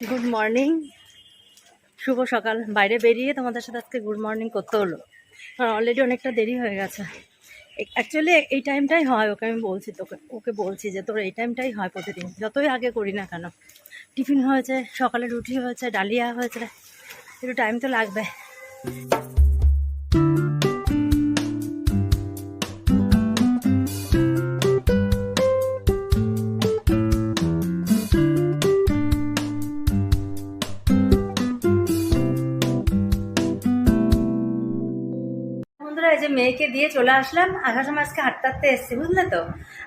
Good morning শুভ সকাল। বাইরে বেরিয়ে তোমাদের সাথে আজকে গুড মর্নিং করতে হলো। কারণ অলরেডি অনেকটা দেরি হয়ে গেছে। অ্যাকচুয়ালি এই টাইমটাই হয় ওকে আমি বলছি তোকে, ওকে বলছি যে তোর এই টাইমটাই হয় প্রতিদিন। যতই আগে করি না কেন। টিফিন হয়েছে, সকালে রুটি হয়েছে, ডালিয়া হয়েছে। একটু টাইম তো লাগবে। এই যে মেয়েকে দিয়ে চলে আসলাম আসার সময় আজকে হাঁটতে হাঁটতে এসছি, বুঝলে তো?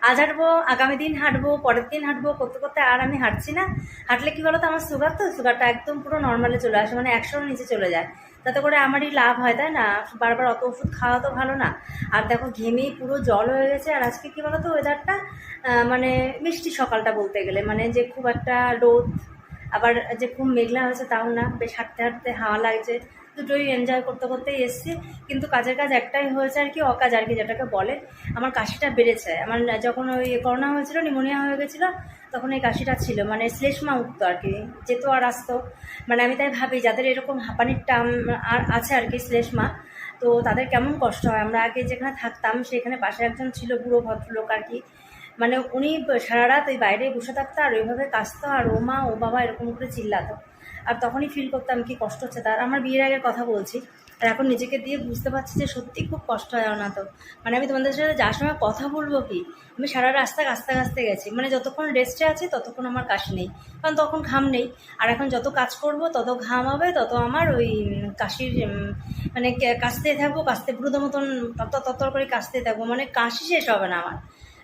আজ হাঁটবো, আগামী দিন হাঁটবো, পরের দিন হাঁটবো, করতে করতে আর আমি হাঁটছি না। হাঁটলে কি তো আমার সুগার তো সুগারটা একদম পুরো নর্মালে চলে আসে মানে একশোর নিচে চলে যায়। তাতে করে আমারই লাভ হয়, তাই না? বারবার অত ওষুধ খাওয়া তো ভালো না। আর দেখো ঘেমেই পুরো জল হয়ে গেছে, আর আজকে কি তো ওয়েদারটা মানে মিষ্টি সকালটা বলতে গেলে মানে যে খুব একটা রোদ, আবার যে খুব মেঘলা হয়েছে তাও না, বেশ হাঁটতে হাঁটতে হাওয়া লাগছে। দুটোই এনজয় করতে করতেই এসছি। কিন্তু কাজের কাজ একটাই হয়েছে আর কি, অকাজ আর কি যেটাকে বলে। আমার কাশিটা বেড়েছে। আমার যখন ওই করোনা হয়েছিল নিমোনিয়া হয়ে গেছিল, তখন এই কাশিটা ছিল। মানে শ্লেষ্মা উঠতো আর কি যেত আর আসতো। মানে আমি তাই ভাবি, যাদের এরকম হাঁপানির টাম আর আছে আর কি শ্লেষ্মা, তো তাদের কেমন কষ্ট হয়? আমরা আগে যেখানে থাকতাম, সেখানে পাশে একজন ছিল বুড়ো ভদ্রলোক আর কি। মানে উনি সারা রাত ওই বাইরে বসে থাকতো আর ওইভাবে কাশতো। আর ও মা, ও বাবা এরকম করে চিল্লাতো। আর তখনই ফিল করতাম কি কষ্ট হচ্ছে। তার আমার বিয়ের আগের কথা বলছি। আর এখন নিজেকে দিয়ে বুঝতে পারছি যে সত্যি খুব কষ্ট হয় তো মানে আমি তোমাদের সাথে যার সময় কথা বলব কি, আমি সারা রাস্তা কাস্তে কাস্তে গেছি। মানে যতক্ষণ রেস্টে আছি, ততক্ষণ আমার কাশি নেই। কারণ তখন ঘাম নেই। আর এখন যত কাজ করব, তত ঘাম হবে, তত আমার ওই কাশির মানে কাশতে থাকব, কাশতে ব্রুদ মতন তত তত্তর করে কাশতে থাকব। মানে কাশি শেষ হবে না আমার।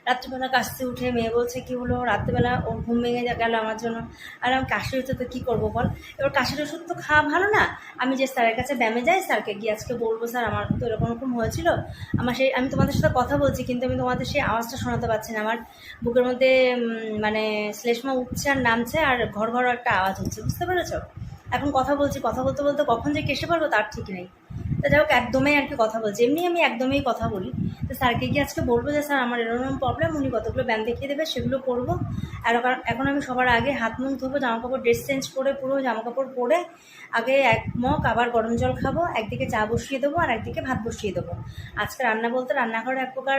রাত্রিবেলা কাশতে উঠে মেয়ে বলছে, কি হলো? রাত্রিবেলা ওর ঘুম ভেঙে গেল আমার জন্য। আর আমি কাশি হচ্ছে তো কী করব বল? এবার কাশির ওষুধ তো খাওয়া ভালো না, আমি যে স্যারের কাছে ব্যায়ামে যাই, স্যারকে গিয়ে আজকে বলব, স্যার, আমার তো এরকম এরকম হয়েছিল। আমার সেই আমি তোমাদের সাথে কথা বলছি, কিন্তু আমি তোমাদের সেই আওয়াজটা শোনাতে পারছি না। আমার বুকের মধ্যে মানে শ্লেষ্মা উঠছে আর নামছে আর ঘর ঘর একটা আওয়াজ হচ্ছে, বুঝতে পেরেছ? এখন কথা বলছি, কথা বলতে বলতে কখন যে কেসে পারব তার ঠিক নেই। তা যাই হোক, একদমই আর কি কথা বলছি। এমনি আমি একদমই কথা বলি। তো স্যারকে গিয়ে আজকে বলব যে, স্যার, আমার এরকম প্রবলেম উনি কতগুলো ব্যায়াম দেখিয়ে দেবে, সেগুলো করব আর এখন আমি সবার আগে হাত মুখ ধোবো জামা কাপড় ড্রেস চেঞ্জ করে পুরো জামা কাপড় পরে আগে এক মগ আবার গরম জল খাব, একদিকে চা বসিয়ে দেবো আর একদিকে ভাত বসিয়ে দেবো। আজকে রান্না বলতে রান্নাঘরে এক প্রকার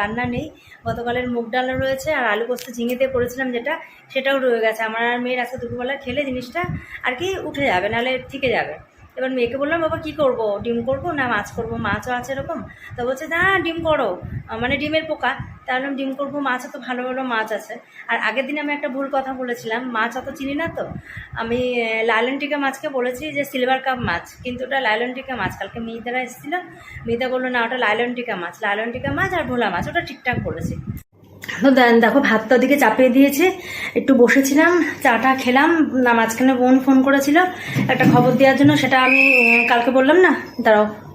রান্না নেই। গতকালের মুগ ডাল রয়েছে আর আলু পোস্ত ঝিঙে দিয়ে করেছিলাম যেটা, সেটাও রয়ে গেছে। আমার আর মেয়ের আজকে দুপুরবেলা খেলে জিনিসটা আর কি উঠে যাবে, নাহলে থেকে যাবে। এবার মেয়েকে বললাম, বাবা, কি করব? ডিম করব না মাছ করব? মাছও আছে এরকম? তো বলছে, না, ডিম করো। মানে ডিমের পোকা। তাহলে ডিম করব, মাছ তো ভালো ভালো মাছ আছে। আর আগের দিন আমি একটা ভুল কথা বলেছিলাম, মাছ অত চিনি না তো। আমি লাইলন টিকা মাছকে বলেছি যে সিলভার কাপ মাছ, কিন্তু ওটা লাইলন টিকা মাছ। কালকে মেয়েদারা এসেছিল মেয়েদা বলল, না, ওটা লাইলন টিকা মাছ। লাইলন টিকা মাছ আর ভোলা মাছ, ওটা ঠিকঠাক করেছি তো দেখো ভাতটা ওদিকে চাপিয়ে দিয়েছে। একটু বসেছিলাম, চাটা খেলাম, না, মাঝখানে বোন ফোন করেছিল। একটা খবর দেওয়ার জন্য, সেটা আমি কালকে বললাম না? দাঁড়াও।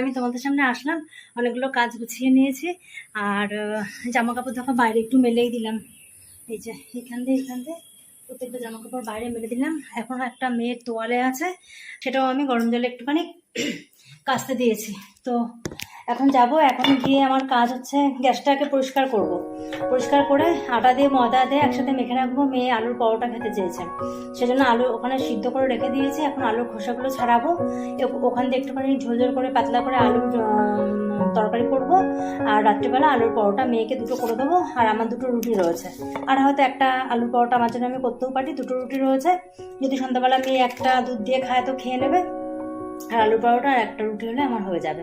আমি তোমাদের সামনে আসলাম, অনেকগুলো কাজ গুছিয়ে নিয়েছি। আর জামা কাপড় দেখো বাইরে একটু মেলেই দিলাম। এই যে, এখান দিয়ে এখান দিয়ে প্রত্যেকটা জামা কাপড় বাইরে মেলে দিলাম। এখন একটা মেয়ের তোয়ালে আছে, সেটাও আমি গরম জলে একটুখানি কাচতে দিয়েছি। তো এখন যাব, এখন গিয়ে আমার কাজ হচ্ছে গ্যাসটাকে পরিষ্কার করব। পরিষ্কার করে আটা দিয়ে, ময়দা দিয়ে একসাথে মেখে রাখব। মেয়ে আলুর পরোটা খেতে চেয়েছে। সেজন্য আলু ওখানে সিদ্ধ করে রেখে দিয়েছি। এখন আলুর খোসাগুলো ছাড়াবো। ওখান দিয়ে একটুখানি ঝোল ঝোল করে, পাতলা করে আলুর তরকারি করব। আর রাত্রিবেলা আলুর পরোটা মেয়েকে দুটো করে দেবো। আর আমার দুটো রুটি রয়েছে। আর হয়তো একটা আলুর পরোটা আমার জন্য আমি করতেও পারি। দুটো রুটি রয়েছে। যদি সন্ধ্যাবেলা মেয়ে একটা দুধ দিয়ে খায় তো খেয়ে নেবে। আর আলু পরোটা আর একটা রুটি হলে আমার হয়ে যাবে।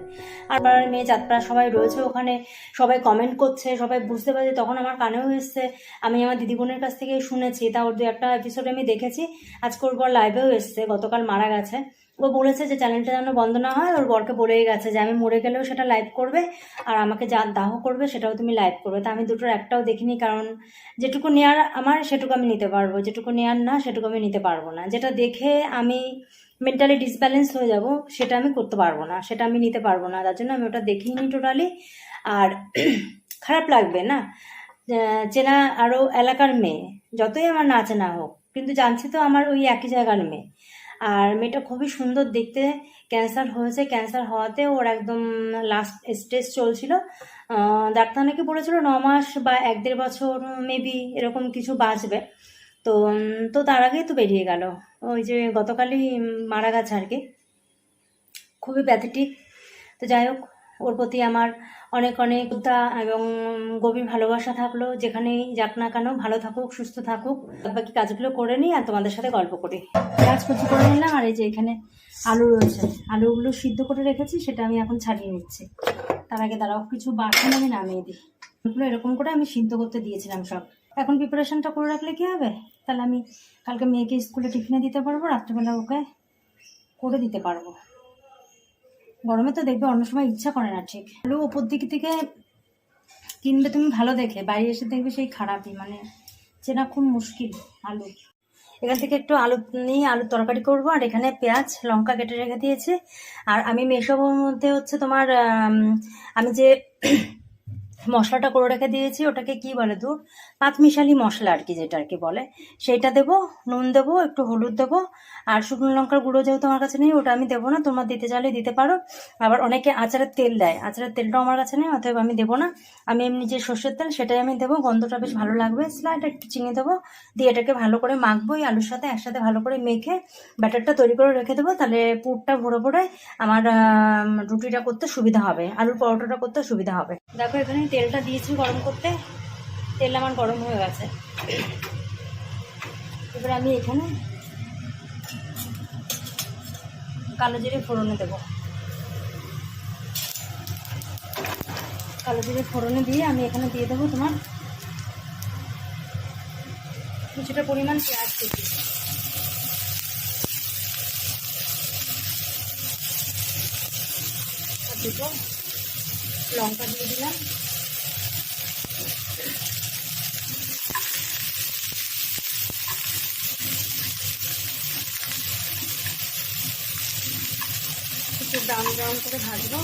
আর আমার মেয়ে যাত্রা সবাই রয়েছে ওখানে, সবাই কমেন্ট করছে, সবাই বুঝতে পারছে, তখন আমার কানেও এসছে। আমি আমার দিদি বোনের কাছ থেকে শুনেছি, তা ওর দু একটা এপিসোড আমি দেখেছি। আজকে ওর বর লাইভেও এসছে, গতকাল মারা গেছে। ও বলেছে যে চ্যানেলটা যেন বন্ধ না হয়, ওর বরকে বলেই গেছে যে আমি মরে গেলেও সেটা লাইভ করবে, আর আমাকে যা দাহ করবে সেটাও তুমি লাইভ করবে। তা আমি দুটোর একটাও দেখিনি, কারণ যেটুকু নেয়ার আমার, সেটুকু আমি নিতে পারব। যেটুকু নেয়ার না, সেটুকু আমি নিতে পারব না। যেটা দেখে আমি মেন্টালি ডিসব্যালেন্স হয়ে যাব, সেটা আমি করতে পারব না, সেটা আমি নিতে পারব না, তার জন্য আমি ওটা দেখিনি টোটালি আর খারাপ লাগবে না। চেনা আরও এলাকার মেয়ে, যতই আমার না চেনা হোক, কিন্তু জানছি তো আমার ওই একই জায়গার মেয়ে। আর মেয়েটা খুবই সুন্দর দেখতে ক্যান্সার হয়েছে ক্যান্সার হওয়াতে ওর একদম লাস্ট স্টেজ চলছিল। ডাক্তার নাকি বলেছিল, ন মাস বা এক দেড় বছর মেবি এরকম কিছু বাঁচবে। তো তো তার আগেই তো বেরিয়ে গেল। ওই যে গতকালই মারা গেছে আর কি। খুবই প্যাথেটিক তো যাই হোক, ওর প্রতি আমার অনেক অনেক শ্রদ্ধা এবং গভীর ভালোবাসা থাকল। যেখানেই যাক না কেন, ভালো থাকুক, সুস্থ থাকুক। বাকি কাজগুলো করে নিই আর তোমাদের সাথে গল্প করি। কাজ কুচি করে নিলাম আর এই যে এখানে আলু রয়েছে। আলুগুলো সিদ্ধ করে রেখেছি, সেটা আমি এখন ছাড়িয়ে নিচ্ছি। তার আগে দাঁড়াও, কিছু বাসন আমি নামিয়ে দিই। এরকম করে আমি সিদ্ধ করতে দিয়েছিলাম সব। এখন প্রিপারেশনটা করে রাখলে কি হবে? তাহলে আমি কালকে মেয়েকে স্কুলে টিফিনে দিতে পারব, রাত্রেবেলা ওকে করে দিতে পারব। গরমে তো দেখবে অন্য সময় ইচ্ছা করে না ঠিক। আলু ওপর দিক থেকে কিনবে তুমি ভালো দেখে, বাইরে এসে দেখবে সেই খারাপই মানে চেনা খুব মুশকিল আলু। এখান থেকে একটু আলু নিয়ে আলুর তরকারি করব, আর এখানে পেঁয়াজ, লঙ্কা কেটে রেখে দিয়েছি। আর আমি মেশাবোর মধ্যে হচ্ছে তোমার আমি যে মশলাটা করে রেখে দিয়েছি, ওটাকে কি বলে দূর? পাঁচমিশালি মশলা আর কি যেটা আর কি বলে। সেইটা দেবো, নুন দেবো, একটু হলুদ দেবো, আর শুকনো লঙ্কার গুঁড়ো যেহেতু আমার কাছে নেই, ওটা আমি দেবো না, তোমার দিতে চাইলে দিতে পারো। আবার অনেকে আচারের তেল দেয়, আচারের তেলটাও আমার কাছে নেই, অতএব আমি দেবো না। আমি এমনি যে সর্ষের তেল, সেটাই আমি দেবো, গন্ধটা বেশ ভালো লাগবে। স্লাইড একটু চিনি দেবো, দিয়ে এটাকে ভালো করে মাখবো, এই আলুর সাথে একসাথে ভালো করে মেখে ব্যাটারটা তৈরি করে রেখে দেবো, তাহলে পুরটা ভরে ভরে আমার রুটিটা করতে সুবিধা হবে, আলুর পরোটাটা করতে সুবিধা হবে। দেখো এখানে তেলটা দিয়েছি গরম করতে। তেল আমার গরম হয়ে গেছে। এবার আমি এখানে কালো জিরে ফোড়নে দেবো। কালো জিরে ফোড়নে দিয়ে আমি এখানে দিয়ে দেবো তোমার কিছুটা পরিমাণ পেঁয়াজ দুটো লঙ্কা দিয়ে দিলাম। ব্রাউন ব্রাউন করে ভাজবো।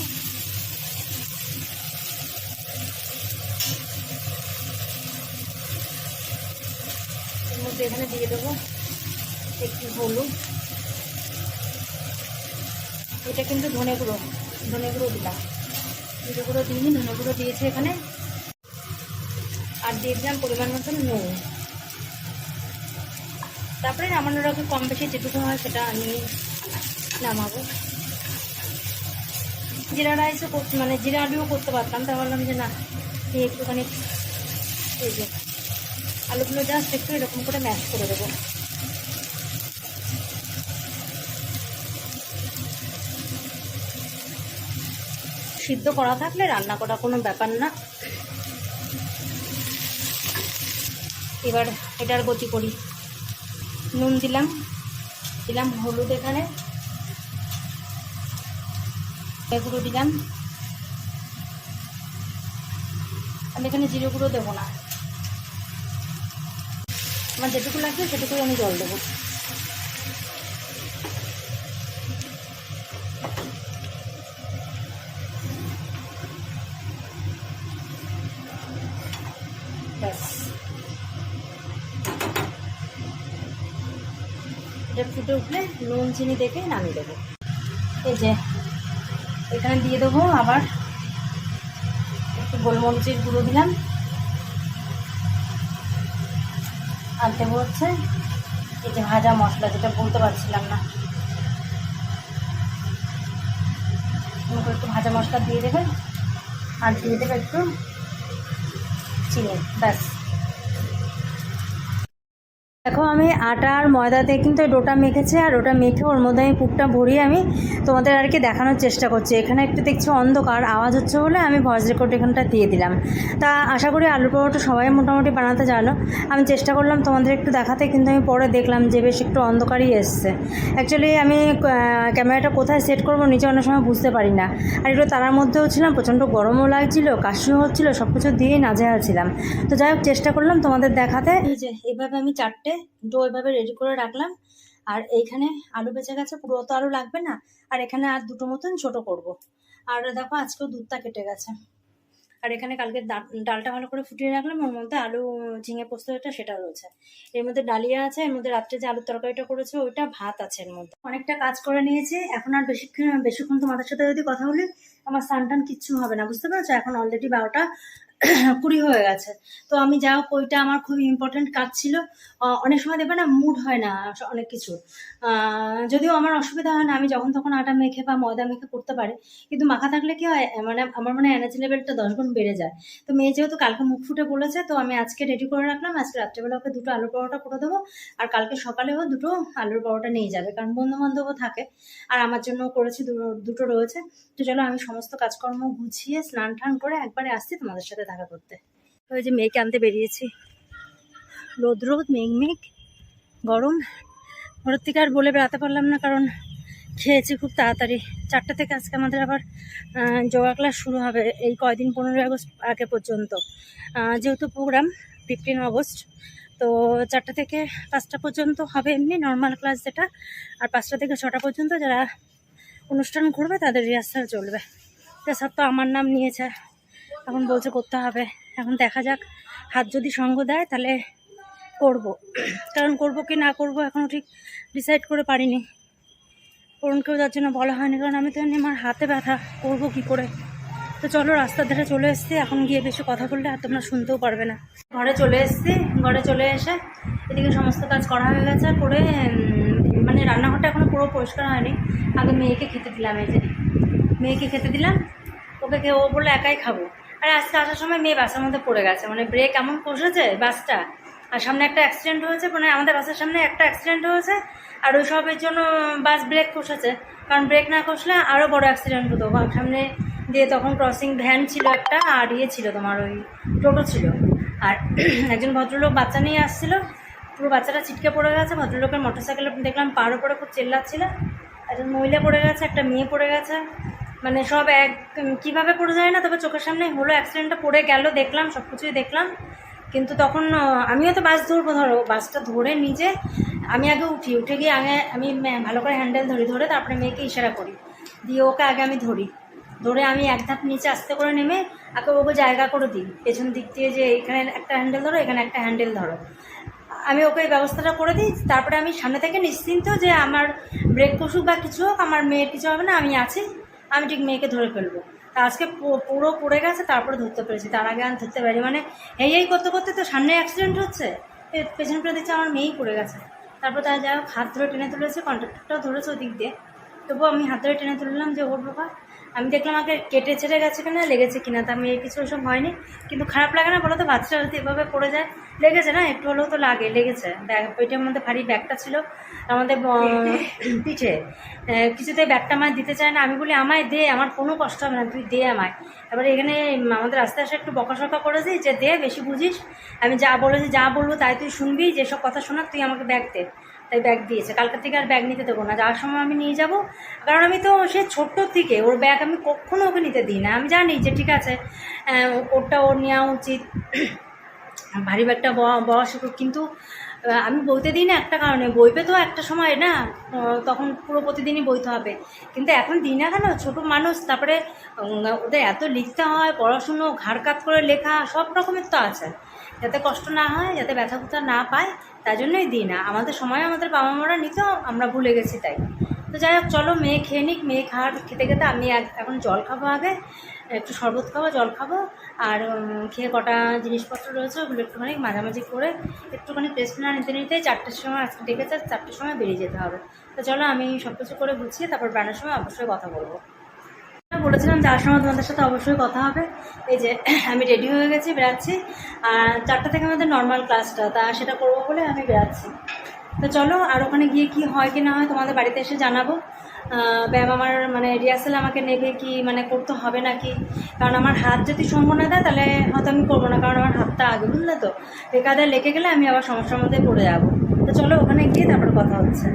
এর মধ্যে এখানে দিয়ে দেবো একটু হলুদ। এটা কিন্তু ধনে গুঁড়ো ধনে গুঁড়ো দিলাম। জিরে গুঁড়ো দিইনি, ধনে গুঁড়ো দিয়েছি এখানে। আর দিয়ে দিলাম পরিমাণ মতন নুন। তারপরে নামানোর কম বেশি যেটুকু হয় সেটা আমি নামাবো। জিরা রাইসও করতে মানে জিরা আলুও করতে পারতাম তা ভাবলাম যে না একটুখানি এই যে আলুগুলো জাস্ট একটু এরকম করে ম্যাশ করে দেবো। সিদ্ধ করা থাকলে রান্না করা কোনো ব্যাপার না। এবার এটার গতি করি। নুন দিলাম দিলাম হলুদ এখানে। গুঁড়ো দিলাম। আমি এখানে জিরে গুঁড়ো দেবো না। আমার যেটুকু লাগবে সেটুকুই আমি জল দেবো। ব্যাস। ফুটে উঠলে নুন, চিনি দেখে নামিয়ে দেবো। এই যে এখানে দিয়ে দেবো আবার একটু গোলমরিচের গুঁড়ো দিলাম। আর দেবো হচ্ছে এই যে ভাজা মশলা, যেটা বলতে পারছিলাম না। একটু ভাজা মশলা দিয়ে দেবে। আর দিয়ে দেবে একটু চিনি, ব্যাস। দেখো, আমি আটা আর ময়দা দিয়ে কিন্তু ডোটা মেখেছে, আর ওটা মেখে ওর মধ্যে আমি পুকটা ভরিয়ে আমি তোমাদের আর কি দেখানোর চেষ্টা করছি। এখানে একটু দেখছি অন্ধকার, আওয়াজ হচ্ছে বলে আমি ভয়েস রেকর্ড এখানটা দিয়ে দিলাম। তা আশা করি আলুর পরোটা সবাই মোটামুটি বানাতে জানো। আমি চেষ্টা করলাম তোমাদের একটু দেখাতে, কিন্তু আমি পরে দেখলাম যে বেশ একটু অন্ধকারই এসছে। অ্যাকচুয়ালি আমি ক্যামেরাটা কোথায় সেট করব নিজে অনেক সময় বুঝতে পারি না। আর একটু তারার মধ্যেও ছিলাম, প্রচণ্ড গরমও লাগছিল, কাশিও হচ্ছিল সব কিছু দিয়েই নাজেহাল ছিলাম। তো যাই হোক, চেষ্টা করলাম তোমাদের দেখাতে। এই যে, এভাবে আমি চারটে ডো এভাবে রেডি করে রাখলাম। আর এইখানে আলু বেঁচে গেছে, পুরো তো আলু লাগবে না। আর এখানে আর দুটো মতন ছোট করব। আর দেখো, আজকেও দুধটা কেটে গেছে। আর এখানে কালকে ডালটা ভালো করে ফুটিয়ে রাখলাম। ওর মধ্যে আলু, ঝিঙে পোস্তটা সেটা রয়েছে। এর মধ্যে ডালিয়া আছে, এর মধ্যে রাত্রে যে আলুর তরকারিটা করেছে, ওইটা ভাত আছে এর মধ্যে। অনেকটা কাজ করে নিয়েছি। এখন আর বেশিক্ষণ বেশিক্ষণ তোমাদের সাথে যদি কথা বলি, আমার স্নান টান কিচ্ছু হবে না, বুঝতে পারছ? এখন অলরেডি বারোটা। কুড়ি হয়ে গেছে। তো আমি যা হোক ওইটা আমার খুব ইম্পর্টেন্ট কাজ ছিল। অনেক সময় দেখবে না মুড হয় না অনেক কিছু যদিও আমার অসুবিধা হয় না, আমি যখন তখন আটা মেখে বা ময়দা মেখে করতে পারি। কিন্তু মাখা থাকলে কি হয় মানে আমার মনে এনার্জি লেভেলটা দশ গুণ বেড়ে যায়। তো মেয়ে যেহেতু কালকে মুখ ফুটে বলেছে, তো আমি আজকে রেডি করে রাখলাম। আজকে রাত্রেবেলা ওকে দুটো আলুর পরোটা করে দেবো। আর কালকে সকালেও দুটো আলুর পরোটা নিয়ে যাবে, কারণ বন্ধু বান্ধবও থাকে। আর আমার জন্য করেছি দুটো রয়েছে। তো চলো আমি সমস্ত কাজকর্ম গুছিয়ে স্নান টান করে একবারে আসছি তোমাদের সাথে দেখা করতে। ওই যে মেয়েকে আনতে বেরিয়েছি। রোদ রোদ, মেঘ মেঘ, গরম। ঘরের থেকে আর বলে বেড়াতে পারলাম না, কারণ খেয়েছি খুব তাড়াতাড়ি। চারটে থেকে আজকে আমাদের আবার যোগা ক্লাস শুরু হবে এই কয়দিন পনেরোই আগস্ট আগে পর্যন্ত। যেহেতু প্রোগ্রাম ফিফটিন আগস্ট, তো চারটে থেকে পাঁচটা পর্যন্ত হবে এমনি নর্মাল ক্লাস যেটা। আর পাঁচটা থেকে ছটা পর্যন্ত যারা অনুষ্ঠান করবে তাদের রিহার্সাল চলবে। তো সব তো আমার নাম নিয়েছে। এখন বলছে করতে হবে। এখন দেখা যাক, হাত যদি সঙ্গ দেয় তাহলে করব। কারণ করব কি না করব এখনও ঠিক ডিসাইড করে পারিনি। করুণকেও যার জন্য বলা হয়নি, কারণ আমি তো এমনি আমার হাতে ব্যথা, করব কি করে? তো চলো রাস্তার ধারে চলে এসেছি, এখন গিয়ে বেশি কথা বললে আর তোমরা শুনতেও পারবে না। ঘরে চলে এসেছি, ঘরে চলে এসে এদিকে সমস্ত কাজ করা হয়ে গেছে, করে মানে রান্নাঘরটা এখনও পুরো পরিষ্কার হয়নি। আগে মেয়েকে খেতে দিলাম, এই যে। মেয়েকে খেতে দিলাম, ওকে ও বলল, একাই খাব। আর আজকে আসার সময় মেয়ে বাসের মধ্যে পড়ে গেছে। মানে ব্রেক এমন কষেছে বাসটা। আর সামনে একটা অ্যাক্সিডেন্ট হয়েছে মানে আমাদের বাসের সামনে একটা অ্যাক্সিডেন্ট হয়েছে, আর ওই সবের জন্য বাস ব্রেক কষেছে। কারণ ব্রেক না কষলে আরও বড় অ্যাক্সিডেন্ট হতো। সামনে দিয়ে তখন ক্রসিং ভ্যান ছিল একটা, আর ইয়ে ছিল তোমার ওই টোটো ছিল। আর একজন ভদ্রলোক বাচ্চা নিয়ে আসছিল। পুরো বাচ্চাটা ছিটকে পড়ে গেছে। ভদ্রলোকের মোটর সাইকেলে দেখলাম পার উপরে খুব চেল্লাচ্ছিল। একজন মহিলা পড়ে গেছে, একটা মেয়ে পড়ে গেছে। মানে সব এক কীভাবে পড়ে যায় না? তবে চোখের সামনে হলো অ্যাক্সিডেন্টটা পড়ে গেল, দেখলাম সব কিছুই দেখলাম। কিন্তু তখন আমিও তো বাস ধরবো, ধরো বাসটা ধরে নিজে, আমি আগে উঠি, উঠে গিয়ে আগে আমি ভালো করে হ্যান্ডেল ধরি, ধরে তারপরে মেয়েকে ইশারা করি। দিয়ে ওকে আগে আমি ধরি। ধরে আমি এক ধাপ নিচে আস্তে করে নেমে আগে ওকে জায়গা করে দিই। পেছন দিক দিয়ে যে এখানে একটা হ্যান্ডেল ধরো, এখানে একটা হ্যান্ডেল ধরো। আমি ওকে এই ব্যবস্থাটা করে দিই। তারপরে আমি সামনে থেকে নিশ্চিন্ত যে আমার ব্রেক কষুক বা কিছু হোক, আমার মেয়ের কিছু হবে না, আমি আছি। আমি ঠিক মেয়েকে ধরে ফেলব। তা আজকে পুরো পড়ে গেছে, তারপরে ধরতে পেরেছি। তার আগে আমি ধরতে পারি মানে এই এই করতে করতে তো সামনে অ্যাক্সিডেন্ট হচ্ছে। পেছনে পেছন দেখছি আমার মেয়েই পড়ে গেছে। তারপর তারা যাই হোক, হাত ধরে টেনে তুলেছে কন্ট্রাক্টরটাও ধরেছে ওদিক দিয়ে। তবুও আমি হাত ধরে টেনে তুললাম যে, ওর বাবা আমি দেখলাম আমাকে কেটে ছেড়ে গেছে কিনা লেগেছে কিনা তা আমি এই কিছু ওসব হয়নি। কিন্তু খারাপ লাগে না বলো তো বাচ্চারা যদি এভাবে পড়ে যায় লেগেছে না? একটু হলেও তো লাগে লেগেছে। ব্যাগ ওইটার মধ্যে ভারী ব্যাগটা ছিল। আমাদের পিঠে। কিছুতে ব্যাগটা আমায় দিতে চায় না। আমি বলি আমায় দে আমার কোনো কষ্ট হবে না তুই দে আমায়। এবারে এখানে আমাদের আস্তে আস্তে একটু বকাসকা করেছি যে দে বেশি বুঝিস। আমি যা বলেছি যা বলব তাই তুই শুনবি যেসব কথা শোনার তুই আমাকে ব্যাগ দে। তাই ব্যাগ দিয়েছে। কালকের থেকে আর ব্যাগ নিতে দেবো না। যাওয়ার সময় আমি নিয়ে যাব। কারণ আমি তো সে ছোট্ট থেকে, ওর ব্যাগ আমি কখনো ওকে নিতে দিই না। আমি জানি যে ঠিক আছে ওরটা ওর নেওয়া উচিত। ভারী ব্যাগটা বওয়া কিন্তু আমি বইতে দিই না একটা কারণে। বইবে তো একটা সময় না তখন পুরো প্রতিদিনই বইতে হবে। কিন্তু এখন দিই না কেন? ছোটো মানুষ, তারপরে ওদের এত লিখতে হয়, পড়াশুনো ঘাড় কাত করে লেখা, সব রকমের তো আছে। যাতে কষ্ট না হয়, যাতে ব্যথা ব্যথা না পায়, তাই জন্যই দিই না। আমাদের সময় আমাদের বাবা মারা নিত আমরা ভুলে গেছি তাই। তো যাই হোক, চলো মেয়ে খেয়ে নিক, মেয়ে খাওয়ার খেতে খেতে আমি এখন জল খাব আগে। একটু শরবত খাব, জল খাব, আর খেয়ে কটা জিনিসপত্র রয়েছে, ওগুলো একটুখানি মাঝামাঝি করে একটুখানি টেস্ট না নিতে নিতে চারটের সময় আজকে ডেকেছে চারটের সময় বেরিয়ে যেতে হবে। তো চলো আমি সব কিছু করে গুছিয়ে তারপর বেড়ানোর সময় অবশ্যই কথা বলব। বলেছিলাম যাওয়ার সময় তোমাদের সাথে অবশ্যই কথা হবে। এই যে, আমি রেডি হয়ে গেছি বেরাচ্ছি আর চারটা থেকে আমাদের নর্মাল ক্লাসটা তা সেটা করব বলে আমি বেরাচ্ছি তো চলো, আর ওখানে গিয়ে কি হয় কি না হয় তোমাদের বাড়িতে এসে জানাব। ব্যায়াম আমার মানে রিহার্সেল আমাকে নেবে কি মানে করতে হবে নাকি? কারণ আমার হাত যদি সম্ভব না দেয়, তাহলে হয়তো আমি করব না, কারণ আমার হাতটা আগে, বুঝলে তো? বেকাদে লেগে গেলে আমি আবার সমস্যার মধ্যে পড়ে যাব। তো চলো ওখানে গিয়ে তারপর কথা হচ্ছে।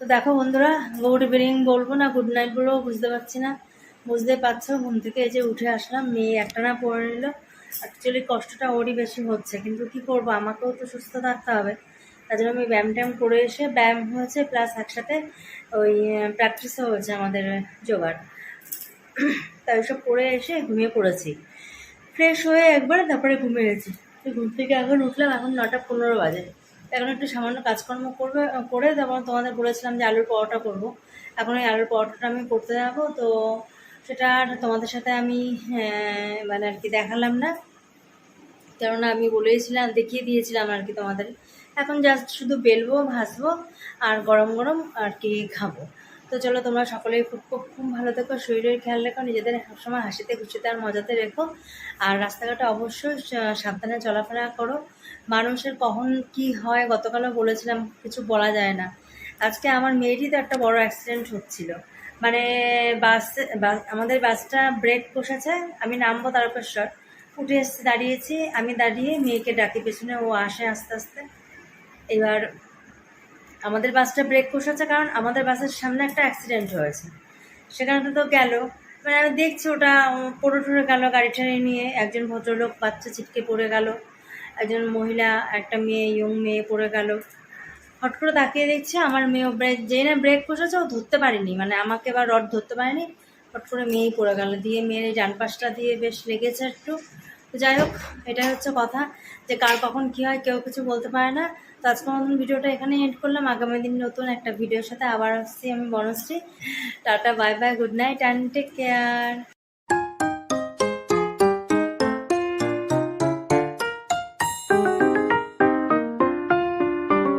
তো দেখো বন্ধুরা গুড ইভিনিং বলব না গুড নাইট বলব, বুঝতে পারছি না। বুঝতে পারছ, ঘুম থেকে এই যে উঠে আসলাম, মেয়ে একটা না পড়ে নিল। অ্যাকচুয়ালি কষ্টটা ওরই বেশি হচ্ছে, কিন্তু কি করব, আমাকেও তো সুস্থ থাকতে হবে। তার জন্য আমি ব্যায়াম ট্যায়াম করে এসে ব্যায়াম হয়েছে প্লাস একসাথে ওই প্র্যাকটিসও হয়েছে আমাদের জোগাড় তাই সব করে এসে ঘুমিয়ে পড়েছি। ফ্রেশ হয়ে একবার তারপরে ঘুমিয়ে গেছি। ঘুম থেকে এখন উঠলাম, এখন নটা পনেরো বাজে। এখন একটু সামান্য কাজকর্ম করবে, করে তারপর তোমাদের বলেছিলাম যে আলুর পরোটা করব। এখন ওই আলুর পরোটাটা আমি করতে যাব, তো সেটা আর তোমাদের সাথে আমি মানে আর কি দেখালাম না। কেননা আমি বলেছিলাম, দেখিয়ে দিয়েছিলাম আর কি তোমাদের। এখন জাস্ট শুধু বেলবো ভাসবো আর গরম গরম আর কি খাব। তো চলো তোমরা সকলেই খুব খুব খুব ভালো থেকো, শরীরের খেয়াল রেখো, নিজেদের সবসময় হাসিতে খুশিতে আর মজাতে রেখো। আর রাস্তাঘাটে অবশ্যই সাবধানে চলাফেরা করো। মানুষের কখন কি হয় গতকালও বলেছিলাম, কিছু বলা যায় না। আজকে আমার মেয়েরই তো একটা বড় অ্যাক্সিডেন্ট হচ্ছিল। মানে বাস আমাদের বাসটা ব্রেক বসেছে আমি নামবো তারকেশ্বর। উঠে এসে দাঁড়িয়েছি, আমি দাঁড়িয়ে মেয়েকে ডাকি, পেছনে ও আসে আস্তে আস্তে। এবার আমাদের বাসটা ব্রেক কষেছে কারণ আমাদের বাসের সামনে একটা অ্যাক্সিডেন্ট হয়েছে। সেখানে তো গেল। মানে আমি দেখছি ওটা পড়ে টরে গেল গাড়ি টেনে নিয়ে। একজন ভদ্রলোক বাচ্চা ছিটকে পড়ে গেল। একজন মহিলা, একটা মেয়ে ইয়ং মেয়ে পড়ে গেল। হট করে তাকিয়ে দেখছি আমার মেয়েও ব্রেক যেই না ব্রেক কষেছে ও ধরতে পারিনি। মানে আমাকে এবার রড ধরতে পারেনি। হট করে মেয়েই পড়ে গেল। দিয়ে মেয়ের এই ডান পাশটা দিয়ে বেশ লেগেছে একটু। যাই হোক, এটাই হচ্ছে কথা। যে কার কখন কী হয়, কেউ কিছু বলতে পারে না। তো আজকের মতন ভিডিওটা এখানে এন্ড করলাম। আগামী দিন নতুন একটা ভিডিওর সাথে আবার আসছি আমি Banashree. Tata bye bye good night and take care